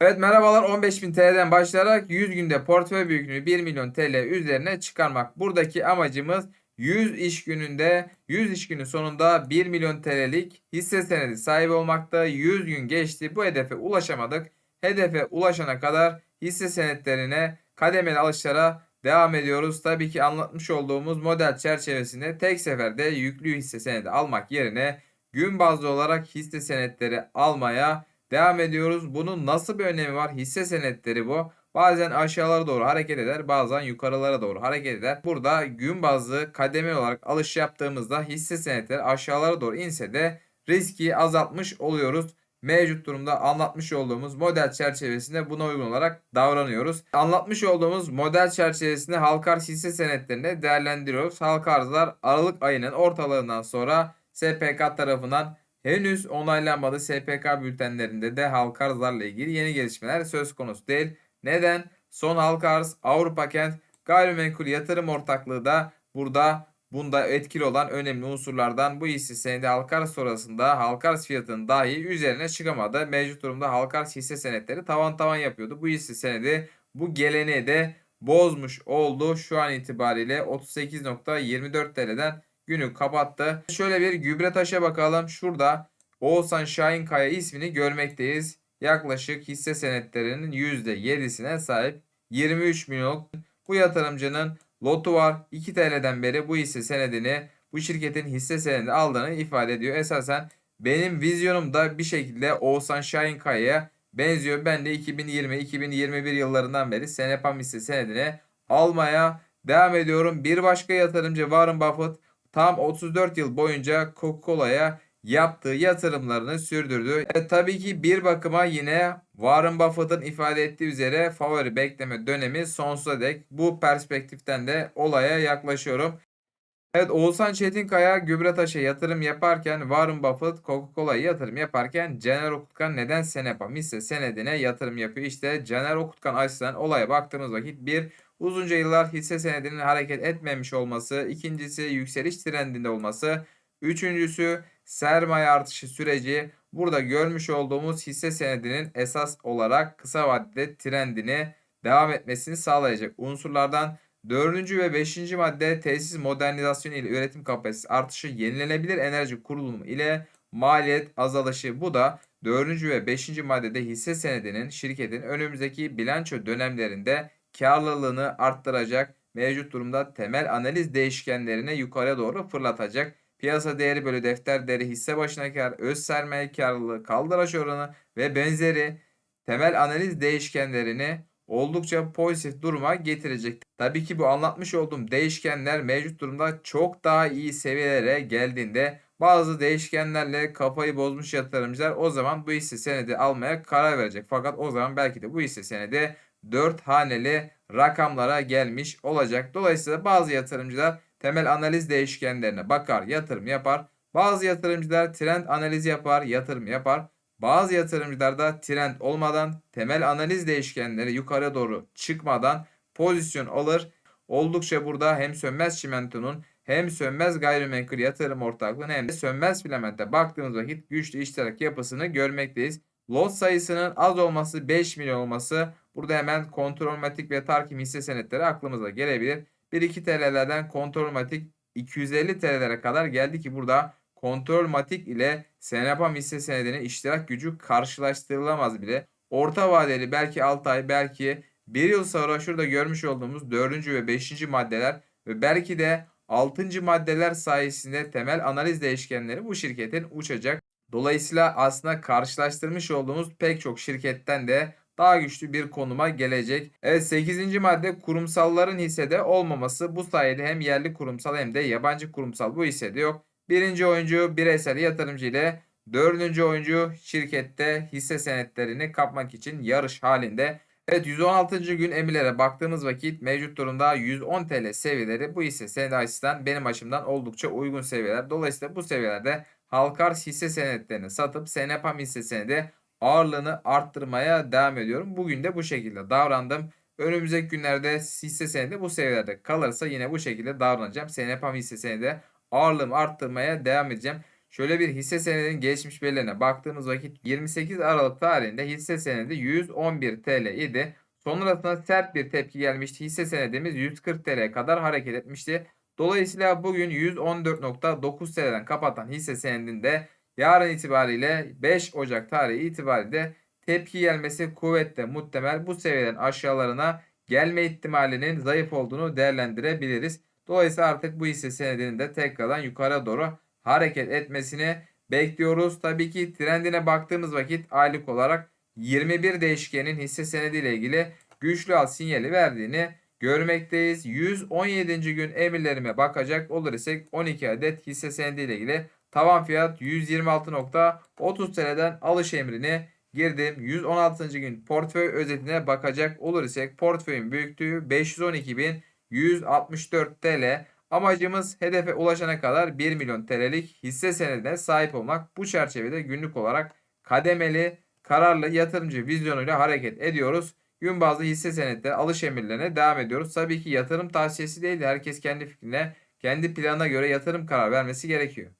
Evet merhabalar 15.000 TL'den başlayarak 100 günde portföy büyüklüğünü 1 milyon TL üzerine çıkarmak. Buradaki amacımız 100 iş gününde 100 iş günü sonunda 1 milyon TL'lik hisse senedi sahibi olmakta. 100 gün geçti bu hedefe ulaşamadık. Hedefe ulaşana kadar hisse senetlerine kademeli alışlara devam ediyoruz. Tabii ki anlatmış olduğumuz model çerçevesinde tek seferde yüklü hisse senedi almak yerine gün bazlı olarak hisse senetleri almaya devam ediyoruz. Bunun nasıl bir önemi var? Hisse senetleri bu. Bazen aşağılara doğru hareket eder, bazen yukarılara doğru hareket eder. Burada gün bazlı kademe olarak alış yaptığımızda hisse senetleri aşağılara doğru inse de riski azaltmış oluyoruz. Mevcut durumda anlatmış olduğumuz model çerçevesinde buna uygun olarak davranıyoruz. Anlatmış olduğumuz model çerçevesinde halka arz hisse senetlerini değerlendiriyoruz. Halka arzlar Aralık ayının ortalığından sonra SPK tarafından henüz onaylanmadı. SPK bültenlerinde de halka arzlarla ilgili yeni gelişmeler söz konusu değil. Neden? Son halka arz Avrupa Kent Gayrimenkul Yatırım Ortaklığı da burada bunda etkili olan önemli unsurlardan bu hisse senedi halka arz sonrasında halka arz fiyatının dahi üzerine çıkamadı. Mevcut durumda halka arz hisse senetleri tavan tavan yapıyordu. Bu hisse senedi bu geleneği de bozmuş oldu. Şu an itibariyle 38.24 TL'den günü kapattı. Şöyle bir gübre taşa bakalım. Şurada Oğuzhan Şahinkaya ismini görmekteyiz. Yaklaşık hisse senetlerinin %7'sine sahip 23 milyon. Bu yatırımcının lotu var. 2 TL'den beri bu hisse senedini bu şirketin hisse senedi aldığını ifade ediyor. Esasen benim vizyonumda bir şekilde Oğuzhan Şahinkaya'ya benziyor. Ben de 2020-2021 yıllarından beri Senepam hisse senedini almaya devam ediyorum. Bir başka yatırımcı Warren Buffett tam 34 yıl boyunca Coca-Cola'ya yaptığı yatırımlarını sürdürdü. E, tabii ki bir bakıma yine Warren Buffett'ın ifade ettiği üzere favori bekleme dönemi sonsuza dek. Bu perspektiften de olaya yaklaşıyorum. Evet Oğuzhan Çetinkaya Gübretaş'a yatırım yaparken Warren Buffett Coca-Cola'ya yatırım yaparken Caner Okutkan neden Senepam hisse senedine yatırım yapıyor? İşte Caner Okutkan açısından olaya baktığımız vakit bir uzunca yıllar hisse senedinin hareket etmemiş olması, ikincisi yükseliş trendinde olması, üçüncüsü sermaye artışı süreci burada görmüş olduğumuz hisse senedinin esas olarak kısa vadede trendini devam etmesini sağlayacak unsurlardan Dördüncü ve beşinci madde tesis modernizasyonu ile üretim kapasitesi artışı yenilenebilir enerji kurulumu ile maliyet azalışı. Bu da dördüncü ve beşinci maddede hisse senedinin şirketin önümüzdeki bilanço dönemlerinde karlılığını arttıracak mevcut durumda temel analiz değişkenlerini yukarıya doğru fırlatacak. Piyasa değeri bölü defter değeri hisse başına kar, öz sermaye karlılığı, kaldıraç oranı ve benzeri temel analiz değişkenlerini oldukça pozitif duruma getirecek. Tabii ki bu anlatmış olduğum değişkenler mevcut durumda çok daha iyi seviyelere geldiğinde bazı değişkenlerle kafayı bozmuş yatırımcılar o zaman bu hisse senedi almaya karar verecek. Fakat o zaman belki de bu hisse senedi 4 haneli rakamlara gelmiş olacak. Dolayısıyla bazı yatırımcılar temel analiz değişkenlerine bakar, yatırım yapar. Bazı yatırımcılar trend analizi yapar, yatırım yapar. Bazı yatırımcılar da trend olmadan temel analiz değişkenleri yukarı doğru çıkmadan pozisyon alır. Oldukça burada hem Sönmez Çimento'nun hem Sönmez Gayrimenkul Yatırım Ortaklığı'nın hem de Sönmez Filament'e baktığımız vakit güçlü iştirak yapısını görmekteyiz. Lot sayısının az olması 5 milyon olması burada hemen kontrolmatik ve tarkim hisse senetleri aklımıza gelebilir. 1-2 TL'lerden kontrolmatik 250 TL'lere kadar geldi ki burada kontrolmatik ile Senepam hisse senedinin iştirak gücü karşılaştırılamaz bile. Orta vadeli belki 6 ay belki 1 yıl sonra şurada görmüş olduğumuz 4. ve 5. maddeler ve belki de 6. maddeler sayesinde temel analiz değişkenleri bu şirketin uçacak. Dolayısıyla aslında karşılaştırmış olduğumuz pek çok şirketten de daha güçlü bir konuma gelecek. Evet 8. madde kurumsalların hissede olmaması. Bu sayede hem yerli kurumsal hem de yabancı kurumsal bu hissede yok. Birinci oyuncu bireysel yatırımcı ile dördüncü oyuncu şirkette hisse senetlerini kapmak için yarış halinde. Evet 116. gün emirlere baktığımız vakit mevcut durumda 110 TL seviyeleri bu hisse senedi açısından benim açımdan oldukça uygun seviyeler. Dolayısıyla bu seviyelerde halkar hisse senetlerini satıp Senepam hisse senedi ağırlığını arttırmaya devam ediyorum. Bugün de bu şekilde davrandım. Önümüzdeki günlerde hisse senedi bu seviyelerde kalırsa yine bu şekilde davranacağım. Senepam hisse senedi ağırlığımı arttırmaya devam edeceğim. Şöyle bir hisse senedinin geçmiş verilerine baktığımız vakit 28 Aralık tarihinde hisse senedi 111 TL idi. Sonrasında sert bir tepki gelmişti. Hisse senedimiz 140 TL'ye kadar hareket etmişti. Dolayısıyla bugün 114.9 TL'den kapatan hisse senedinde yarın itibariyle 5 Ocak tarihi itibariyle tepki gelmesi kuvvetle muhtemel. Bu seviyelerin aşağılarına gelme ihtimalinin zayıf olduğunu değerlendirebiliriz. Dolayısıyla artık bu hisse senedinin de tekrardan yukarı doğru hareket etmesini bekliyoruz. Tabii ki trendine baktığımız vakit aylık olarak 21 değişkenin hisse senedi ile ilgili güçlü al sinyali verdiğini görmekteyiz. 117. gün emirlerime bakacak olur isek 12 adet hisse senedi ile ilgili tavan fiyat 126.30 TL'den alış emrini girdim. 116. gün portföy özetine bakacak olur isek portföyün büyüklüğü 512.164 TL. Amacımız hedefe ulaşana kadar 1 milyon TL'lik hisse senedine sahip olmak. Bu çerçevede günlük olarak kademeli, kararlı yatırımcı vizyonuyla hareket ediyoruz. Gün bazlı hisse senetleri alış emirlerine devam ediyoruz. Tabii ki yatırım tavsiyesi değil. Herkes kendi fikrine, kendi planına göre yatırım karar vermesi gerekiyor.